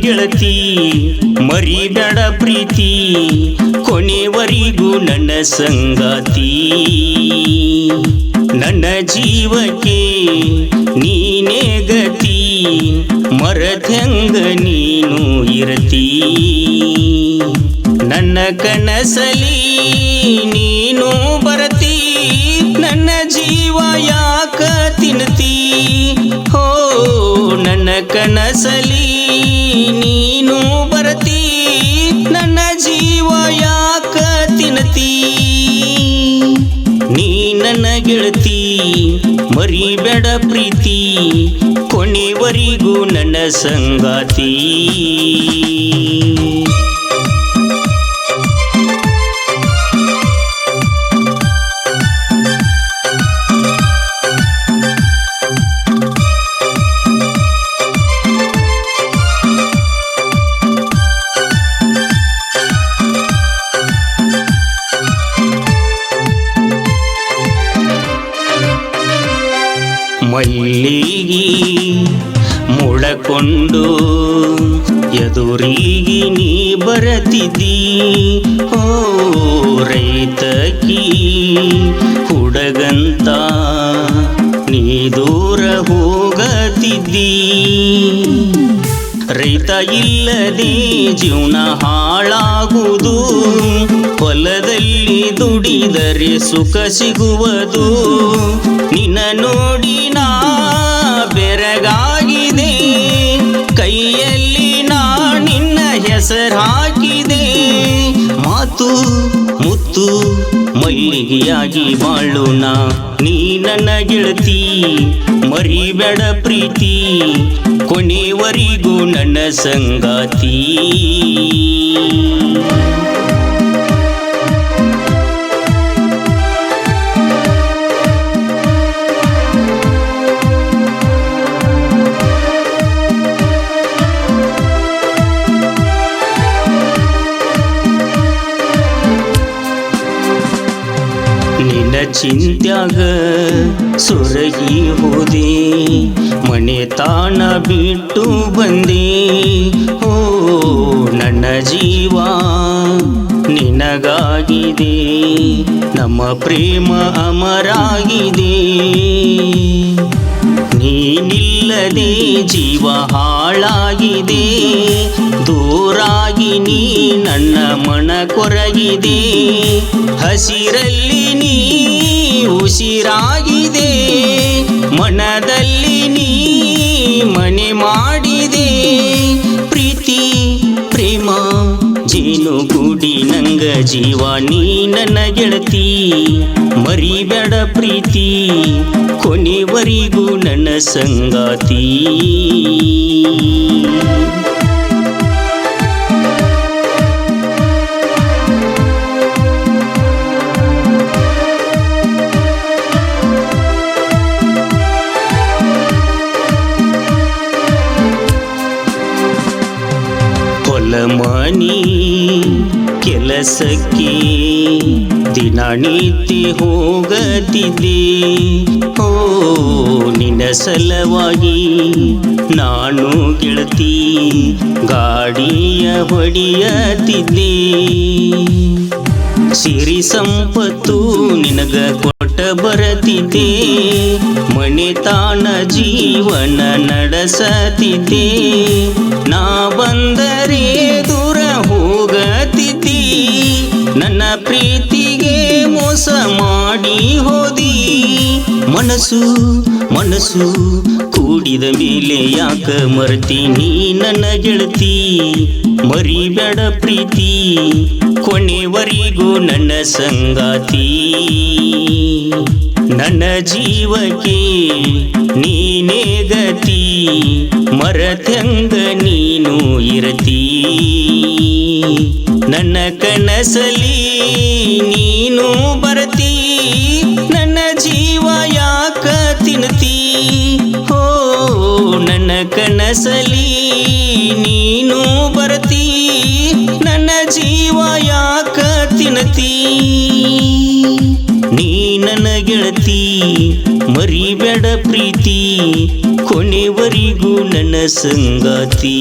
ಗೆಳತಿ ಮರಿಬೇಡ ಪ್ರೀತಿ, ಕೊನೆವರಿಗೂ ನನ್ನ ಸಂಗಾತಿ. ನನ್ನ ಜೀವಕ್ಕೆ ನೀನೇ ಗತಿ ಮರತ್ಯಂಗ ನೀನು ಇರತಿ. ನನ್ನ ಕನಸಲಿ ನೀನು ಬರತಿ, ನನ್ನ ಜೀವ ಯಾಕ ತಿನ್ತಿ ಹೋ, ನನ್ನ ಕನಸಲಿ ನೀನು ಬರತಿ ನನ್ನ ಜೀವ ಯಾಕ ತಿನ್ನತಿ ನೀ ನನ್ನ ಗೆಳತಿ ಮರಿಬೇಡ ಪ್ರೀತಿ ಕೊನೆವರಿಗೂ ನನ್ನ ಸಂಗಾತಿ. ಮಲ್ಲಿಗಿ ಮುಳಕೊಂಡು ಎದುರಿಗೆ ನೀ ಬರತಿದ್ದಿ ಓ ರೈತಕಿ, ಹುಡಗಂತ, ನೀ ದೂರ ಹೋಗತಿದ್ದೀ. ರೈತ ಇಲ್ಲದೆ ಜೀವನ ಹಾಳಾಗುವುದು, ಹೊಲದಲ್ಲಿ ದುಡಿದರೆ ಸುಖ ಸಿಗುವುದು. ನಿನ್ನ ನೋಡಿ ಹೆಸರು ಹಾಕಿದೆ. ಮಾತು ಮುತ್ತು ಮಲ್ಲಿಗೆಯಾಗಿ ಬಾಳೋಣ. ನೀ ನನ್ನ ಗೆಳತಿ ಮರಿಬೇಡ ಪ್ರೀತಿ. ಕೊನೆವರಿಗೂ ನನ್ನ ಸಂಗಾತಿ. ಚಿಂತ್ಯಾಗ ಸುರಗಿ ಹೋದೆ ಮನೆ ತಾಣ ಬಿಟ್ಟು ಬಂದೆ. ಓ ನನ್ನ ಜೀವ, ನಿನಗಾಗಿದೆ, ನಮ್ಮ ಪ್ರೇಮ ಅಮರಾಗಿದೆ. ನೀನಿಲ್ಲದೆ ಜೀವ ಹಾಳಾಗಿದೆ ದೂರಾಗಿ ನೀ ನನ್ನ ಮನ ಕೊರಗಿದೆ. ಹಸಿರಲ್ಲಿ ನೀ ಉಸಿರಾಗಿದೆ. ಮನದಲ್ಲಿ ನೀ ಮನೆ ಮಾಡಿದೆ. ಪ್ರೀತಿ, ಪ್ರೇಮ, ಜೇನು ಗೂಡಿ ನಂಗ ಜೀವ ನೀ ನನ್ನ ಗೆಳತಿ. ಮರಿಬೇಡ ಪ್ರೀತಿ, ಕೊನೆವರಿಗೂ ನನ್ನ ಸಂಗಾತಿ. ಹೊಲ ಕೆಲಸಕ್ಕೆ ದಿನ ದಿನನಿತ್ಯ ಹೋಗತಿದ್ದೆ ಓ ನಿನ್ನ ಸಲವಾಗಿ ನಾನು ಗೆಳತಿ, ಗಾಡಿಯ ಹೊಡಿಯತಿದ್ದೆ ಸಿರಿ ಸಂಪತ್ತು ನಿನಗ ಕೊಟ್ಟ ಬರತಿದ್ದೆ ಮನೆತಾಣ ಜೀವನ ನಡೆಸತಿದ್ದೆ ನಾ ಬಂದರೆ ಪ್ರೀತಿಗೆ ಮೋಸ ಮಾಡಿ ಹೋದಿ. ಮನಸ್ಸು ಮನಸ್ಸು ಕೂಡಿದ ಮೇಲೆ ಯಾಕ ಮರ್ತೀನಿ ನನ್ನ ಗೆಳತಿ? ಮರಿಬೇಡ ಪ್ರೀತಿ, ಕೊನೆವರೆಗೂ ನನ್ನ ಸಂಗಾತಿ. ನನ್ನ ಜೀವಕ್ಕೆ ನೀನೇ ಗತಿ ಮರತ್ಯಂಗ ನೀನು ಇರತಿ. ನನ್ನ ಕನಸಲಿ ನೀನು ಬರತಿ, ನನ್ನ ಜೀವ ಯಾಕ ತಿನ್ನತಿ ಹೋ, ನನ್ನ ಕನಸಲಿ ನೀನು ಬರತಿ, ನನ್ನ ಜೀವ ಯಾಕ ತಿನ್ನತಿ ನೀ ನನ್ನ ಗೆಳತಿ, ಮರಿಬೇಡ ಪ್ರೀತಿ, ಕೊನೆವರೆಗೂ ನನ್ನ ಸಂಗಾತಿ.